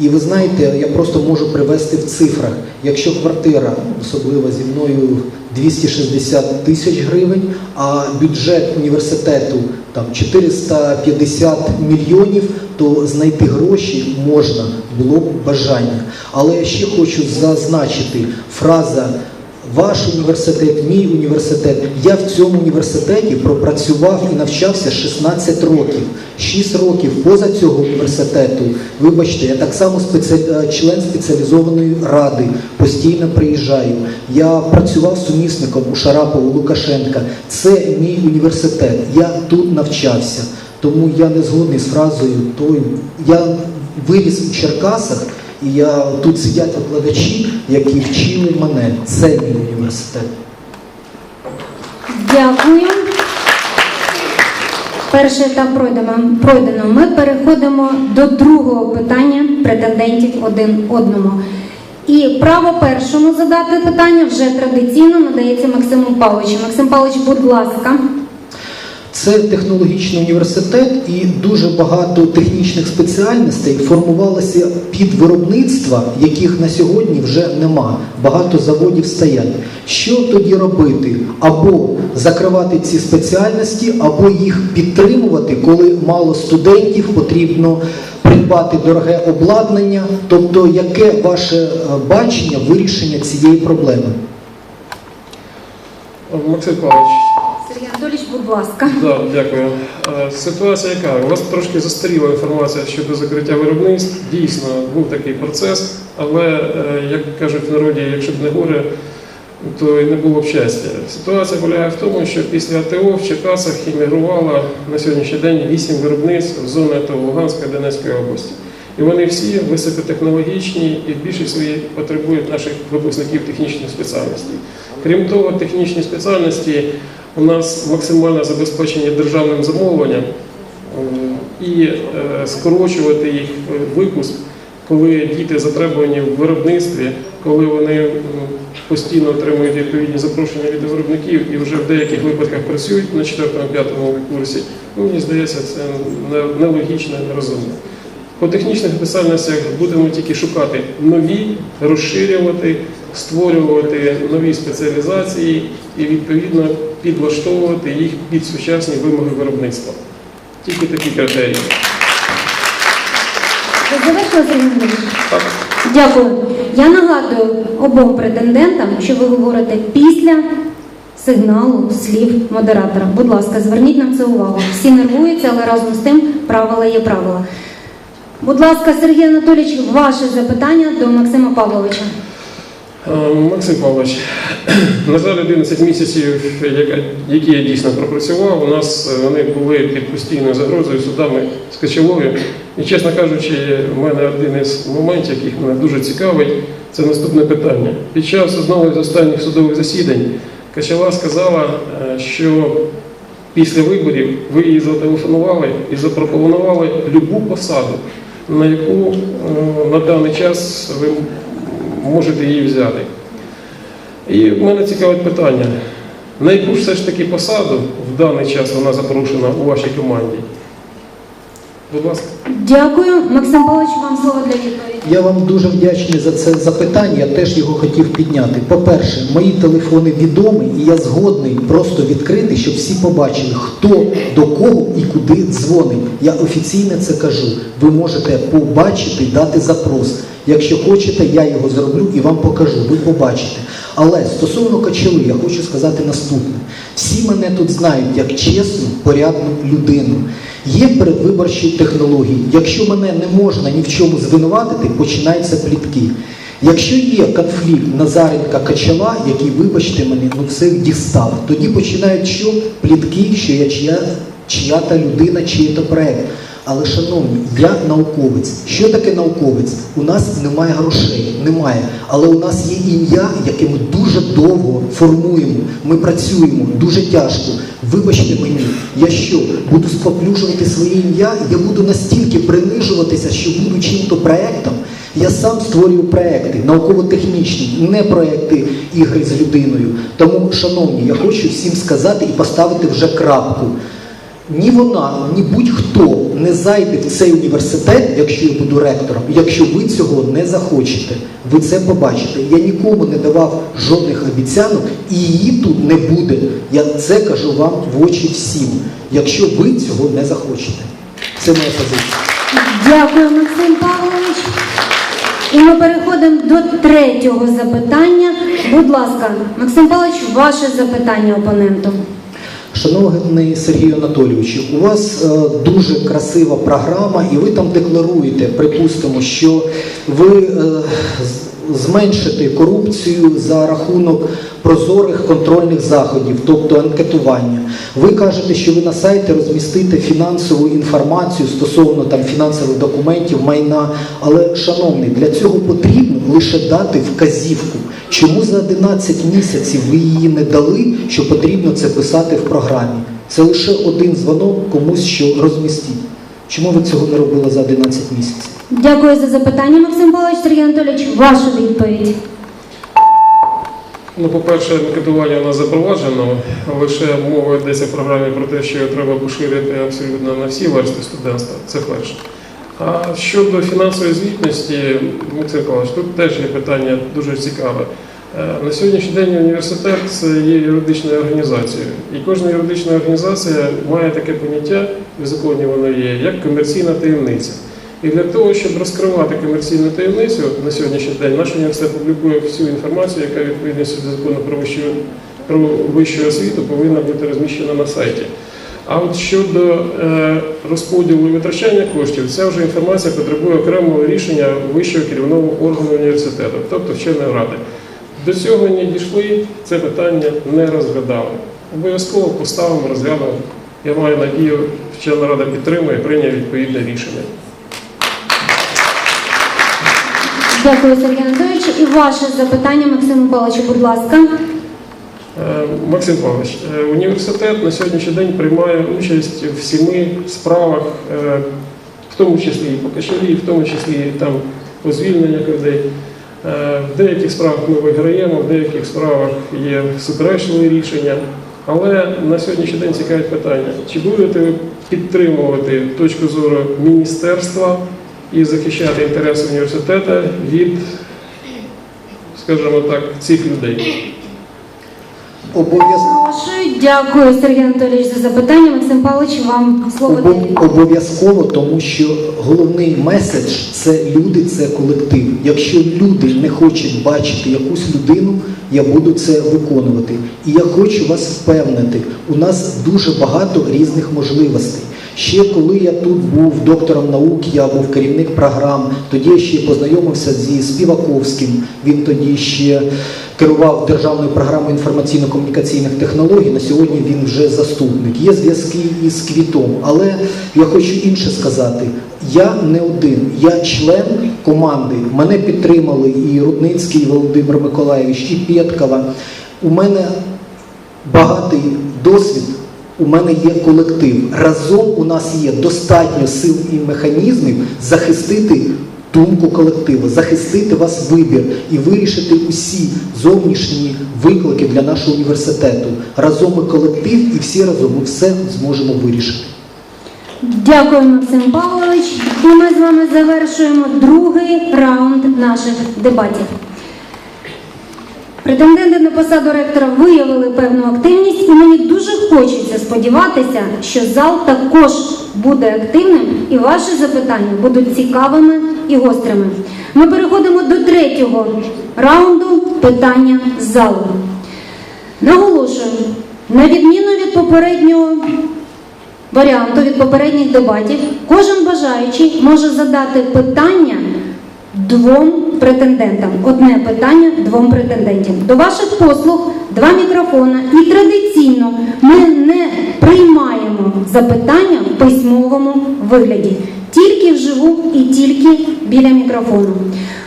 І ви знаєте, я просто можу привести в цифрах. Якщо квартира, особливо зі мною 260 тисяч гривень, а бюджет університету там 450 мільйонів, то знайти гроші можна було б бажання. Але я ще хочу зазначити фраза ваш університет, мій університет. Я в цьому університеті пропрацював і навчався 16 років. 6 років поза цього університету. Вибачте, я так само спеці- е, член спеціалізованої ради, постійно приїжджаю. Я працював сумісником у Шарапова Лукашенка. Це мій університет. Я тут навчався. Тому я не згодний з фразою той. Я виріс у Черкасах. І я тут сидять викладачі, які вчили мене. Це мій університет. Дякую. Перший етап пройдено. пройдено. Ми переходимо до другого питання претендентів один одному. І право першому задати питання вже традиційно надається Максиму Павловичу. Максим Павлович, будь ласка. Це технологічний університет, і дуже багато технічних спеціальностей формувалося під виробництва, яких на сьогодні вже нема. Багато заводів стоять. Що тоді робити? Або закривати ці спеціальності, або їх підтримувати, коли мало студентів, потрібно придбати дороге обладнання. Тобто, яке ваше е, бачення вирішення цієї проблеми? Максим Павлович, будь ласка. да, дякую. Е, Ситуація яка? У вас трошки застаріла інформація щодо закриття виробництв. Дійсно, був такий процес, але, е, як кажуть в народі, якщо б не горе, то й не було б щастя. Ситуація полягає в тому, що після АТО в Черкасах іммігрувало на сьогоднішній день вісім виробництв в АТО Луганської Донецької області. І вони всі високотехнологічні і більшість своїй потребують наших випускників технічних спеціальностей. Крім того, технічні спеціальності у нас максимальне забезпечення державним замовленням е, і е, скорочувати їх е, випуск, коли діти затребувані в виробництві, коли вони постійно отримують відповідні запрошення від виробників і вже в деяких випадках працюють на 4-5 курсі, ну, мені здається, це нелогічно і нерозумно. По технічних спеціальностях будемо тільки шукати нові, розширювати, створювати нові спеціалізації і відповідно підлаштовувати їх під сучасні вимоги виробництва. Тільки такі критерії. Так. Дякую. Я нагадую обом претендентам, що ви говорите після сигналу слів модератора. Будь ласка, зверніть на це увагу. Всі нервуються, але разом з тим правила є правила. Будь ласка, Сергій Анатолійович, ваше запитання до Максима Павловича. Е, Максим Павлович, на жаль, 11 місяців, які я дійсно пропрацював, у нас е, вони були під постійною загрозою судами з Скачелові. І, чесно кажучи, в мене один із моментів, яких мене дуже цікавить, це наступне питання. Під час одного з останніх судових засідань Качала сказала, е, що після виборів ви їй зателефонували і запропонували любу посаду, на яку на даний час ви можете її взяти. І в мене цікавить питання, на яку ж все ж таки посаду в даний час вона запрошена у вашій команді? Будь ласка. Дякую. Максим Павлович, вам слово для відповіді. Я вам дуже вдячний за це запитання. Я теж його хотів підняти. По-перше, мої телефони відомі, і я згодний просто відкрити, щоб всі побачили, хто до кого і куди дзвонить. Я офіційно це кажу. Ви можете побачити, дати запрос. Якщо хочете, я його зроблю і вам покажу. Ви побачите. Але стосовно качели, я хочу сказати наступне: всі мене тут знають як чесну, порядну людину. Є передвиборчі технології. Якщо мене не можна ні в чому звинуватити, починаються плітки. Якщо є конфлікт Назаренка Качала, який, вибачте мене, ну всіх дістав, тоді починають що? Плітки, що я чия, чия-то людина, чиї-то проект. Але, шановні, я науковець. Що таке науковець? У нас немає грошей, немає. Але у нас є ім'я, яке ми дуже довго формуємо. Ми працюємо дуже тяжко. Вибачте мені, я що, буду споплюжувати своє ім'я? Я буду настільки принижуватися, що буду чим-то проектом. Я сам створюю проекти, науково-технічні, не проекти ігри з людиною. Тому, шановні, я хочу всім сказати і поставити вже крапку. Ні вона, ні будь-хто не зайде в цей університет, якщо я буду ректором, якщо ви цього не захочете. Ви це побачите. Я нікому не давав жодних обіцянок, і її тут не буде. Я це кажу вам в очі всім, якщо ви цього не захочете. Це моя позиція. Дякую, Максим Павлович. І ми переходимо до третього запитання. Будь ласка, Максим Павлович, ваше запитання опоненту. Шановний Сергію Анатолійовичу, у вас е, дуже красива програма, і ви там декларуєте, припустимо, що ви е, зменшите корупцію за рахунок прозорих контрольних заходів, тобто анкетування. Ви кажете, що ви на сайті розмістите фінансову інформацію стосовно там фінансових документів, майна. Але, шановний, для цього потрібно лише дати вказівку. Чому за 11 місяців ви її не дали, що потрібно це писати в програмі? Це лише один дзвонок комусь, що розмістіть. Чому ви цього не робили за 11 місяців? Дякую за запитання, Максим Павлович. Сергій Анатолійович, ваша відповідь. Ну, по-перше, анкетування у нас запроваджено, лише мова йдеться в програмі про те, що його треба поширити абсолютно на всі версти студентства. Це перше. А щодо фінансової звітності, Максим Павлович, тут теж є питання дуже цікаве. Е, На сьогоднішній день університет є юридичною організацією, і кожна юридична організація має таке поняття, в законі воно є, як комерційна таємниця. І для того, щоб розкривати комерційну таємницю на сьогоднішній день, наш університет публікує всю інформацію, яка відповідності до закону про вищу, про вищу освіту повинна бути розміщена на сайті. А от щодо е, розподілу і витрачання коштів, ця вже інформація потребує окремого рішення вищого керівного органу університету, тобто вченої ради. До цього не дійшли, це питання не розглядали. Обов'язково поставимо, розглянемо. Я маю надію, вчена рада підтримує прийняє відповідне рішення. Дякую, Сергій Анатолійович. І ваше запитання, Максиму Павловичу, будь ласка. Е, Максим Павлович, е, університет на сьогоднішній день приймає участь в сіми справах, е, в тому числі і по качелі, в тому числі і там по звільненнях людей. В деяких справах ми виграємо, в деяких справах є суперечливі рішення. Але на сьогоднішній день цікавить питання, чи будете ви підтримувати точку зору міністерства і захищати інтереси університету від, скажімо так, цих людей? Обов'язково. Дякую, Сергій Анатолійович, за запитання. Максим Павлович, вам слово Обов- Обов'язково, тому що головний меседж це люди, це колектив. Якщо люди не хочуть бачити якусь людину, я буду це виконувати. І я хочу вас впевнити, у нас дуже багато різних можливостей. Ще коли я тут був доктором наук, я був керівник програм, тоді я ще познайомився зі Співаковським. Він тоді ще керував державною програмою інформаційно-комунікаційних технологій. На сьогодні він вже заступник. Є зв'язки із квітом. Але я хочу інше сказати: я не один, я член команди. Мене підтримали і Рудницький і Володимир Миколаївич, і Пєткова. У мене багатий досвід. У мене є колектив. Разом у нас є достатньо сил і механізмів захистити думку колективу, захистити вас вибір і вирішити усі зовнішні виклики для нашого університету. Разом ми колектив і всі разом ми все зможемо вирішити. Дякую, Максим Павлович. І ми з вами завершуємо другий раунд наших дебатів. Претенденти на посаду ректора виявили певну активність, і мені дуже хочеться сподіватися, що зал також буде активним і ваші запитання будуть цікавими і гострими. Ми переходимо до третього раунду питання з залу. Наголошую, на відміну від попереднього варіанту від попередніх дебатів, кожен бажаючий може задати питання двом претендентам. Одне питання двом претендентам. До ваших послуг два мікрофона. І традиційно ми не приймаємо запитання в письмовому вигляді. Тільки вживу і тільки біля мікрофону.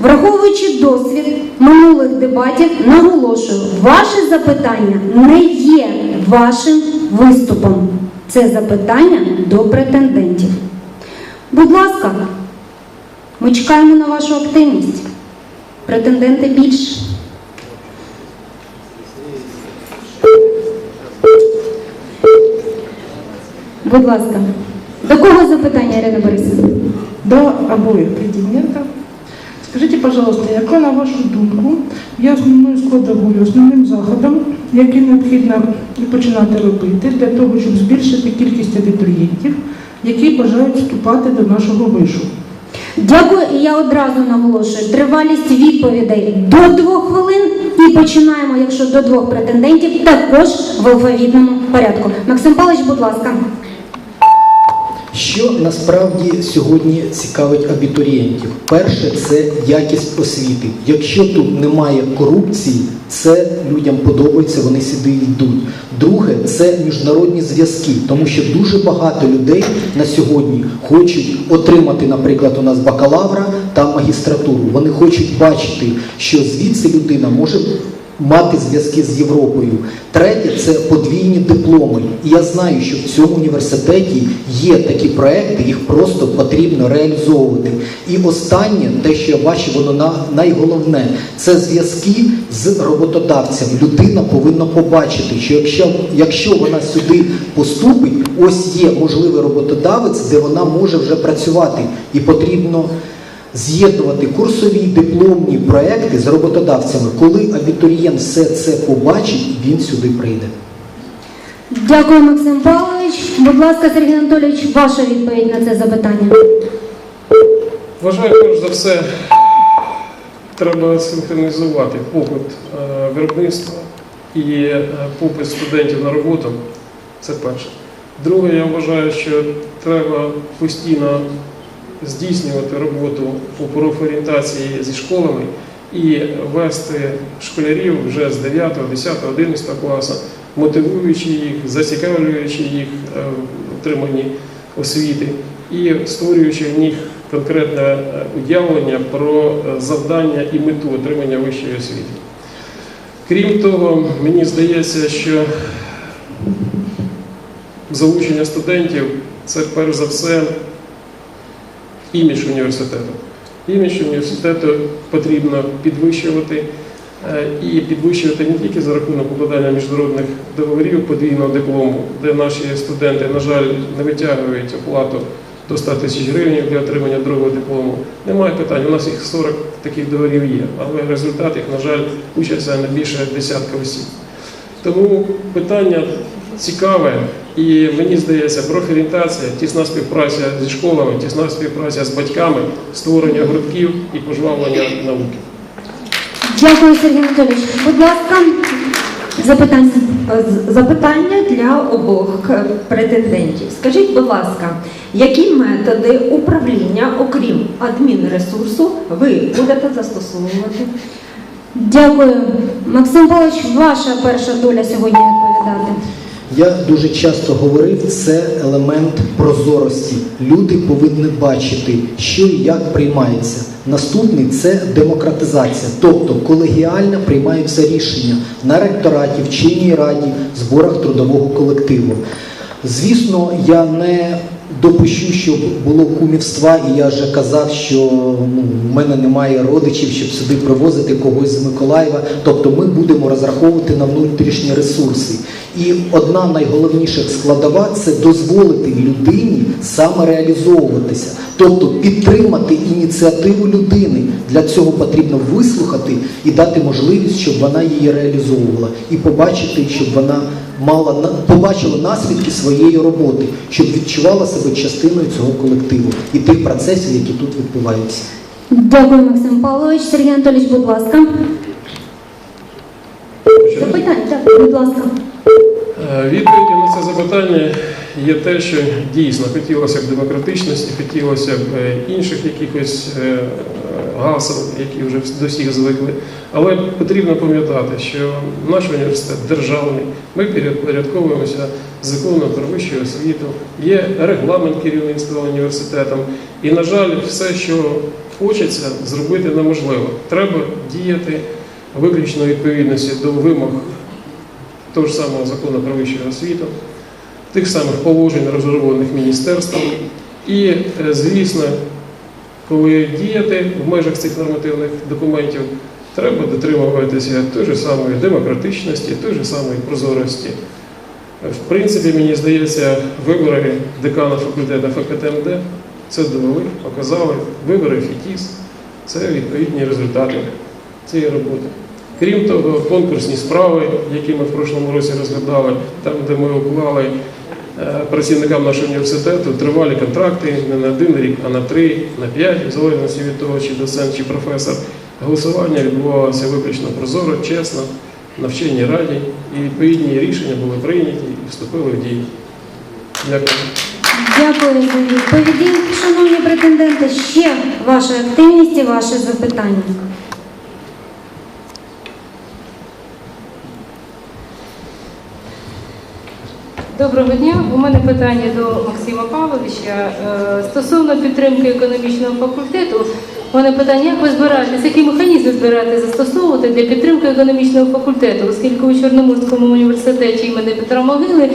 Враховуючи досвід минулих дебатів, наголошую, ваше запитання не є вашим виступом. Це запитання до претендентів. Будь ласка, ми чекаємо на вашу активність. Претенденти більше. Будь ласка. До кого запитання, Ірина Борисівна? до обоих претендентов. Скажите, пожалуйста, яка, на вашу думку, є основною складовою, основним заходом, який необхідно починати робити для того, щоб збільшити кількість абітурієнтів, які бажають вступати до нашого вишу? Дякую, і я одразу наголошую. Тривалість відповідей до двох хвилин і починаємо, якщо до двох претендентів, також в алфавітному порядку. Максим Павлович, будь ласка. Що насправді сьогодні цікавить абітурієнтів? Перше це якість освіти. Якщо тут немає корупції, це людям подобається, вони сюди йдуть. Друге це міжнародні зв'язки, тому що дуже багато людей на сьогодні хочуть отримати, наприклад, у нас бакалавра та магістратуру. Вони хочуть бачити, що звідси людина може мати зв'язки з Європою. Третє це подвійні дипломи. І я знаю, що в цьому університеті є такі проекти, їх просто потрібно реалізовувати. І останнє, те, що я бачу, воно на найголовне, це зв'язки з роботодавцями. Людина повинна побачити, що якщо, якщо вона сюди поступить, ось є можливий роботодавець, де вона може вже працювати, і потрібно з'єднувати курсові дипломні проекти з роботодавцями. Коли абітурієнт все це побачить, він сюди прийде. Дякую, Максим Павлович. Будь ласка, Сергій Анатолійович, ваша відповідь на це запитання. Вважаю, перш за все, треба синхронізувати попит е, виробництва і е, попит студентів на роботу. Це перше. Друге, я вважаю, що треба постійно здійснювати роботу у профорієнтації зі школами і вести школярів вже з 9, 10, 11 класу, мотивуючи їх, зацікавлюючи їх е, в отриманні освіти і створюючи в них конкретне е, уявлення про е, завдання і мету отримання вищої освіти. Крім того, мені здається, що залучення студентів це перш за все імідж університету. Імідж університету потрібно підвищувати е, і підвищувати не тільки за рахунок укладання міжнародних договорів подвійного диплому, де наші студенти, на жаль, не витягують оплату до 100 тисяч гривень для отримання другого диплому. Немає питань. У нас їх 40 таких договорів є, але результат їх, на жаль, учаться не більше десятка осіб. Тому питання цікаве, і мені здається, профорієнтація, тісна співпраця зі школами, тісна співпраця з батьками, створення гуртків і пожвавлення науки. Дякую, Сергій Анатолійович. Будь ласка, запитання. Запитання для обох претендентів. Скажіть, будь ласка, які методи управління, окрім адмінресурсу, ви будете застосовувати? Дякую. Максим Павлович, ваша перша доля сьогодні відповідати. Я дуже часто говорив, це елемент прозорості. Люди повинні бачити, що і як приймається. Наступний це демократизація, тобто колегіально приймаються рішення на ректораті, вченій раді, зборах трудового колективу. Звісно, я не допущу, щоб було кумівства, і я вже казав, що ну, в мене немає родичів, щоб сюди привозити когось з Миколаєва. Тобто ми будемо розраховувати на внутрішні ресурси. І одна найголовніших складова це дозволити людині самореалізовуватися, тобто підтримати ініціативу людини. Для цього потрібно вислухати і дати можливість, щоб вона її реалізовувала, і побачити, щоб вона мала побачила наслідки своєї роботи, щоб відчувала себе частиною цього колективу і тих процесів, які тут відбуваються. Дякую, Максим Павлович. Сергій Анатолійович, будь ласка. Запитання, так, будь ласка. Е, Відповіді на це запитання є те, що дійсно хотілося б демократичності, хотілося б е, інших якихось е, гасел, які вже до всіх звикли. Але потрібно пам'ятати, що наш університет державний, ми підпорядковуємося законом про вищу освіту, є регламент керівництва університетом. І, на жаль, все, що хочеться, зробити неможливо. Треба діяти виключно відповідності до вимог того ж самого закону про вищу освіту, тих самих положень, розроблених міністерством. І, е, звісно, коли діяти в межах цих нормативних документів, треба дотримуватися тої ж самої демократичності, тої ж самої прозорості. В принципі, мені здається, вибори декана факультету ФКТМД це довели, показали. Вибори ФІТІС це відповідні результати цієї роботи. Крім того, конкурсні справи, які ми в прошлому році розглядали, там, де ми уклали працівникам нашого університету тривалі контракти не на один рік, а на три, на п'ять, в залежності від того, чи доцент, чи професор. Голосування відбувалося виключно прозоро, чесно, на вченій раді, і відповідні рішення були прийняті і вступили в дію. Дякую. Дякую за відповіді. Шановні претенденти, ще ваша активність і ваше запитання. Доброго дня. У мене питання до Максима Павловича. Е, Стосовно підтримки економічного факультету, у мене питання, як ви збираєтесь, які механізми збираєте застосовувати для підтримки економічного факультету, оскільки у Чорноморському університеті імені Петра Могили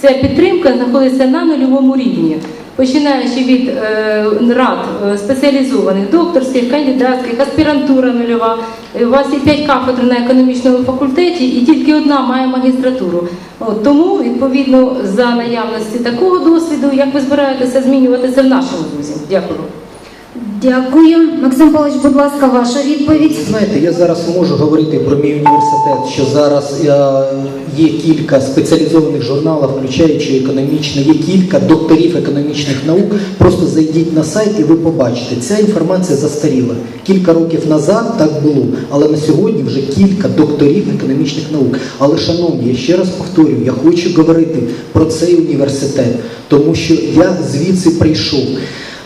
ця підтримка знаходиться на нульовому рівні. Починаючи від е, рад е, спеціалізованих, докторських, кандидатських, аспірантура нульова. Е, У вас є п'ять кафедр на економічному факультеті і тільки одна має магістратуру. От, тому, відповідно, за наявності такого досвіду, як ви збираєтеся змінювати це в нашому вузі? Дякую. Дякую. Максим Павлович, будь ласка, ваша відповідь. Знаєте, я зараз можу говорити про мій університет, що зараз е, є кілька спеціалізованих журналів, включаючи економічне, є кілька докторів економічних наук. Просто зайдіть на сайт і ви побачите. Ця інформація застаріла. Кілька років назад так було, але на сьогодні вже кілька докторів економічних наук. Але, шановні, я ще раз повторюю, я хочу говорити про цей університет, тому що я звідси прийшов.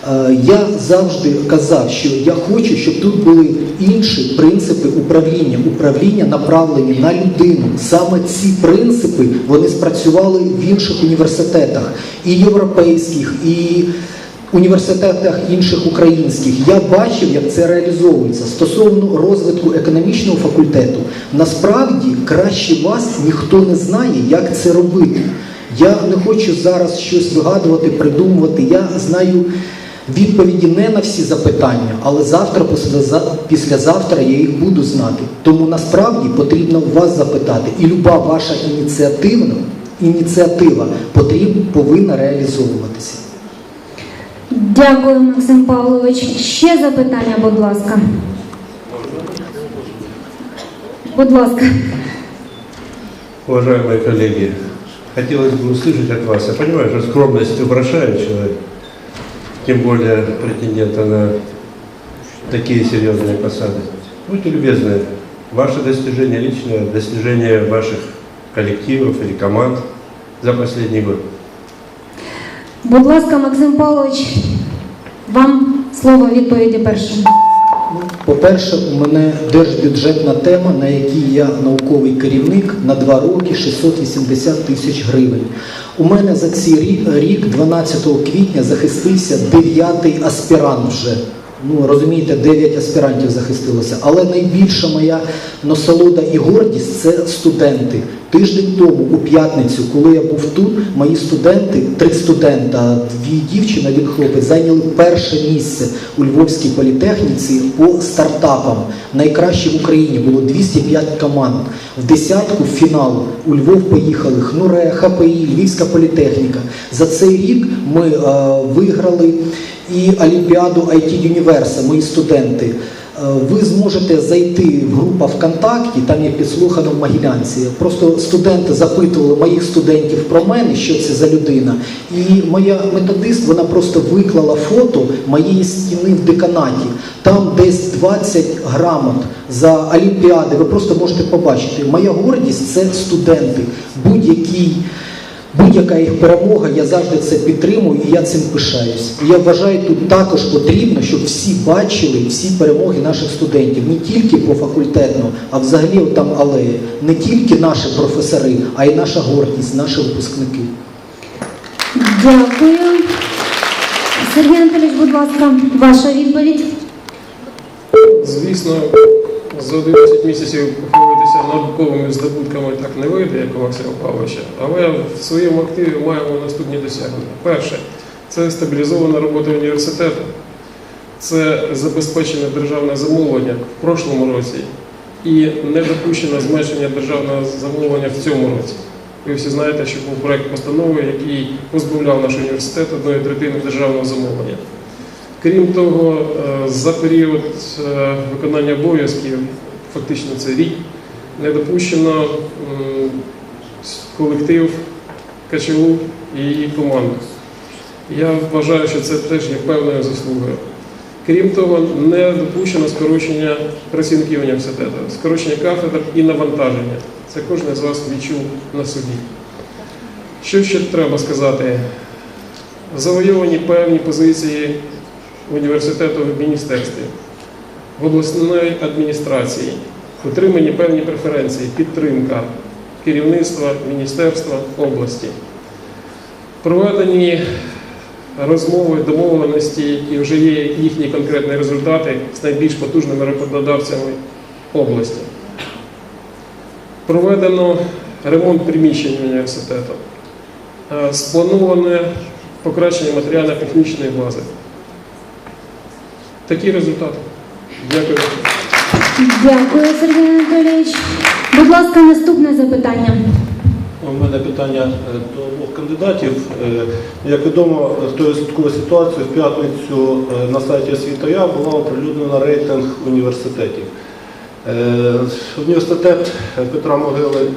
Е, Я завжди казав, що я хочу, щоб тут були інші принципи управління, управління направлені на людину. Саме ці принципи вони спрацювали в інших університетах, і європейських, і університетах інших українських. Я бачив, як це реалізовується стосовно розвитку економічного факультету. Насправді краще вас ніхто не знає, як це робити. Я не хочу зараз щось вигадувати, придумувати. Я знаю відповіді не на всі запитання, але завтра, післяза- післязавтра я їх буду знати. Тому насправді потрібно у вас запитати, і люба ваша ініціативна ініціатива потрібна, повинна реалізовуватися. Дякую, Максим Павлович. Ще запитання, будь ласка. Будь ласка. Уважаемые коллеги, хотелось бы услышать от вас, я понимаю, что скромность украшает человека, тем более претендента на такие серьезные посады. Будьте любезны, ваши достижения личные, достижения ваших коллективов или команд за последний год. Будь ласка, Максим Павлович, вам слово відповіді першим. По-перше, у мене держбюджетна тема, на якій я науковий керівник на два роки 680 тисяч гривень. У мене за цей рік, рік 12 квітня захистився дев'ятий аспірант вже. Ну, розумієте, 9 аспірантів захистилося. Але найбільша моя насолода і гордість це студенти. Тиждень тому, у п'ятницю, коли я був тут, мої студенти, три студента, дві дівчини, один хлопець, зайняли перше місце у Львовській політехніці по стартапам. Найкраще в Україні було 205 команд. В десятку фіналу у Львов поїхали Хнуре, ХПІ, Львівська політехніка. За цей рік ми е, виграли і Олімпіаду IT Universe, мої студенти. Е, Ви зможете зайти в групу ВКонтакті, там є підслухано в Могилянці. Просто студенти запитували моїх студентів про мене, що це за людина. І моя методист вона просто виклала фото моєї стіни в деканаті. Там десь 20 грамот за Олімпіади. Ви просто можете побачити. Моя гордість це студенти. Будь-який Будь-яка їх перемога, я завжди це підтримую і я цим пишаюсь. І я вважаю, тут також потрібно, щоб всі бачили всі перемоги наших студентів, не тільки по факультетно, а взагалі там алеї. Не тільки наші професори, а й наша гордість, наші випускники. Дякую. Сергій Анатолійович, будь ласка, ваша відповідь. Звісно, за 11 місяців науковими здобутками так не вийде, як у Максима Павловича, але в своєму активі маємо наступні досягнення. Перше, це стабілізована робота університету, це забезпечене державне замовлення в прошлому році і не допущено зменшення державного замовлення в цьому році. Ви всі знаєте, що був проект постанови, який позбавляв наш університет одної третини державного замовлення. Крім того, е, за період е, виконання обов'язків, фактично це рік, не допущено колектив КЧУ і її команду. Я вважаю, що це теж є певною заслугою. Крім того, не допущено скорочення працівників університету, скорочення кафедр і навантаження. Це кожен з вас відчув на собі. Що ще треба сказати? Завойовані певні позиції університету в міністерстві, в обласної адміністрації, отримані певні преференції, підтримка керівництва міністерства області. Проведені розмови, домовленості, які вже є їхні конкретні результати з найбільш потужними роботодавцями області. Проведено ремонт приміщень університету. Е, Сплановане покращення матеріально-технічної бази. Такі результати. Дякую. Дякую, Сергій Анатолійович. Будь ласка, наступне запитання. У мене питання е, до двох кандидатів. Е, Як відомо, з тою судковою ситуацією в п'ятницю е, на сайті освіта.я була оприлюднена рейтинг університетів. Університет Петра Могили